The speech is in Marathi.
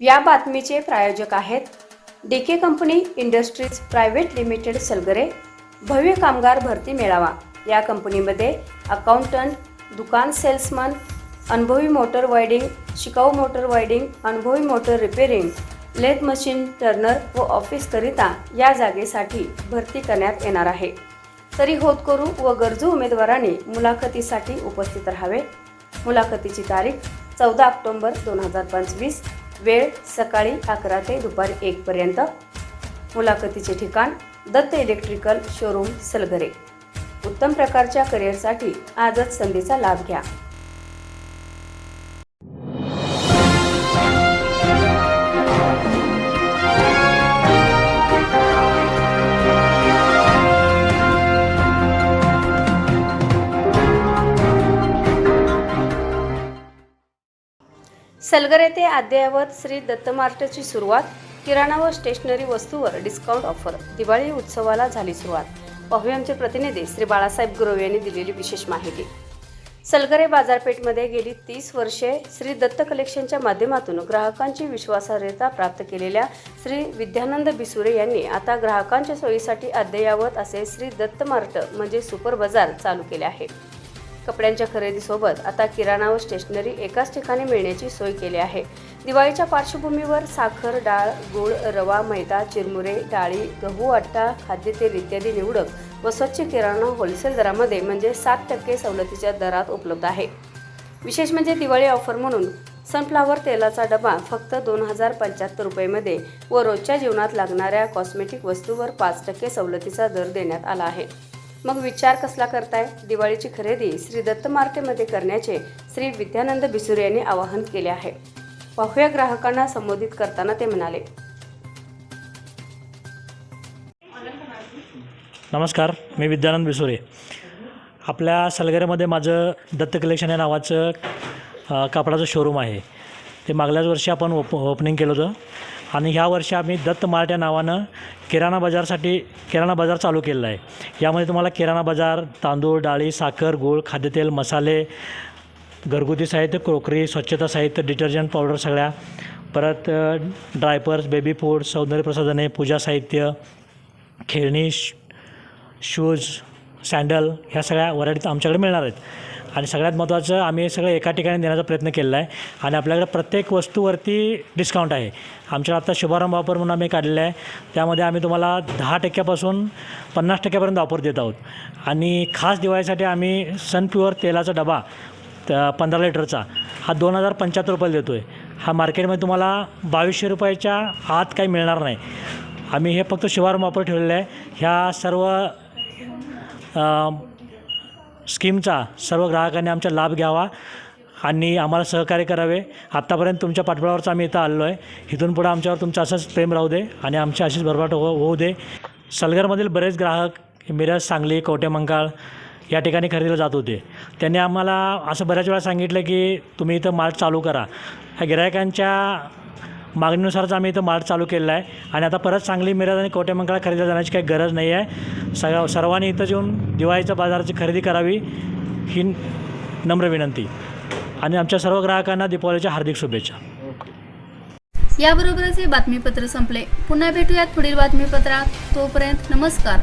या बातमीचे प्रायोजक आहेत D K company industries private limited Salgare. भव्य कामगार भरती मेळावा. या कंपनीमध्ये अकाउंटंट दुकान सेल्समन अनुभवी मोटर वायडिंग शिकाऊ मोटर वायडिंग अनुभवी motor repairing lathe machine turner व ऑफिसकरिता या जागेसाठी भरती करण्यात येणार आहे. तरी होतकरू व गरजू उमेदवारांनी मुलाखतीसाठी उपस्थित राहावे. मुलाखतीची तारीख चौदा ऑक्टोंबर दोन हजार पंचवीस वेळ सकाळी अकरा ते दुपारी एकपर्यंत मुलाखतीचे ठिकाण दत्त इलेक्ट्रिकल शोरूम सलगरे. उत्तम प्रकारच्या करिअरसाठी आजच संधीचा लाभ घ्या. सलगर येथे अद्ययावत श्री दत्त मार्टची सुरुवात किराणा व स्टेशनरी वस्तूवर डिस्काउंट ऑफर दिवाळी उत्सवाला झाली सुरुवात. पाहूया आमचे प्रतिनिधी श्री बाळासाहेब गुरव यांनी दिलेली विशेष माहिती. सलगरे बाजारपेठमध्ये गेली तीस वर्षे श्री दत्त कलेक्शनच्या माध्यमातून ग्राहकांची विश्वासार्हता प्राप्त केलेल्या श्री विद्यानंद बिसुरे यांनी आता ग्राहकांच्या सोयीसाठी अद्ययावत असे श्री दत्त मार्ट म्हणजे सुपर बाजार चालू केले आहे. कपड्यांच्या खरेदीसोबत आता किराणा व स्टेशनरी एकाच ठिकाणी मिळण्याची सोय केली आहे. दिवाळीच्या पार्श्वभूमीवर साखर डाळ गूळ रवा मैदा चिरमुरे डाळी गहू आट्टा खाद्यतेल इत्यादी निवडक व स्वच्छ किराणा होलसेल दरामध्ये म्हणजे सात टक्के सवलतीच्या दरात उपलब्ध आहे. विशेष म्हणजे दिवाळी ऑफर म्हणून सनफ्लावर तेलाचा डबा फक्त दोन हजार पंच्याहत्तर रुपयेमध्ये व रोजच्या जीवनात लागणाऱ्या कॉस्मेटिक वस्तूवर पाच टक्के सवलतीचा दर देण्यात आला आहे. मग विचार कसला करताय? दिवाळीची खरेदी श्री दत्त मार्केटमध्ये करण्याचे श्री विद्यानंद बिसुरे यांनी आवाहन केले आहे. पाहूया ग्राहकांना संबोधित करताना ते म्हणाले. नमस्कार मी विद्यानंद बिसुरे. आपल्या सलगऱ्यामध्ये माझं दत्त कलेक्शन या नावाचं अ, कापडाचं शोरूम आहे. ते मागल्याच वर्षी आपण ओप ओपनिंग केलं होतं. आणि ह्या वर्षी आम्ही दत्त मार्ट या नावानं किराणा बाजारसाठी किराणा बाजार चालू केलेला आहे. यामध्ये तुम्हाला किराणा बाजार तांदूळ डाळी साखर गूळ खाद्यतेल मसाले घरगुती साहित्य क्रोकरी स्वच्छता साहित्य डिटर्जंट पावडर सगळ्या परत ड्रायपर्स बेबी फूड सौंदर्य प्रसाधने पूजा साहित्य खेळणी श शूज सँडल ह्या सगळ्या व्हरायटी आमच्याकडे मिळणार आहेत. आणि सगळ्यात महत्त्वाचं आम्ही सगळं एका ठिकाणी देण्याचा प्रयत्न केलेला आहे. आणि आपल्याकडे प्रत्येक वस्तूवरती डिस्काउंट आहे. आमच्याकडे आता शुभारंभ ऑफर म्हणून आम्ही काढलेला आहे. त्यामध्ये आम्ही तुम्हाला दहा टक्क्यापासून पन्नास टक्क्यापर्यंत ऑफर देत आहोत. आणि खास दिवाळीसाठी आम्ही सनप्युअर तेलाचा डबा पंधरा लिटरचा हा दोन हजार पंच्याहत्तर रुपयाला देतो आहे हा मार्केटमध्ये तुम्हाला बावीसशे रुपयाच्या आत काही मिळणार नाही. आम्ही हे फक्त शुभारंभ ऑफर ठेवलेलं आहे. ह्या सर्व स्कीमचा सर्व ग्राहकांनी आमचा लाभ घ्यावा आणि आम्हाला सहकार्य करावे. आत्तापर्यंत तुमच्या पाठबळावरच आम्ही इथं आलो आहे. इथून पुढं आमच्यावर तुमचं असंच प्रेम राहू दे आणि आमची अशीच भरभाट हो होऊ दे. सलगरमधील बरेच ग्राहक मिरज सांगली कवटेमंकाळ या ठिकाणी खरेदीला जात होते. त्यांनी आम्हाला असं बऱ्याच वेळा सांगितलं की तुम्ही इथं मार्ट चालू करा. ह्या गिरायकांच्या मागणीनुसारच आम्ही इथं मार्ट चालू केलेला आहे. आणि आता परत सांगली मिरज आणि कवटेमंकाळा खरेदीला जाण्याची काही गरज नाही आहे. सगळ्या सर्वांनी इथं येऊन दिवाळीच्या बाजाराची खरेदी करावी ही नम्र विनंती. आणि आमच्या सर्व ग्राहकांना दीपावलीच्या हार्दिक शुभेच्छा. याबरोबरच हे बातमीपत्र संपले. पुन्हा भेटूयात पुढील बातमीपत्रात. तोपर्यंत नमस्कार.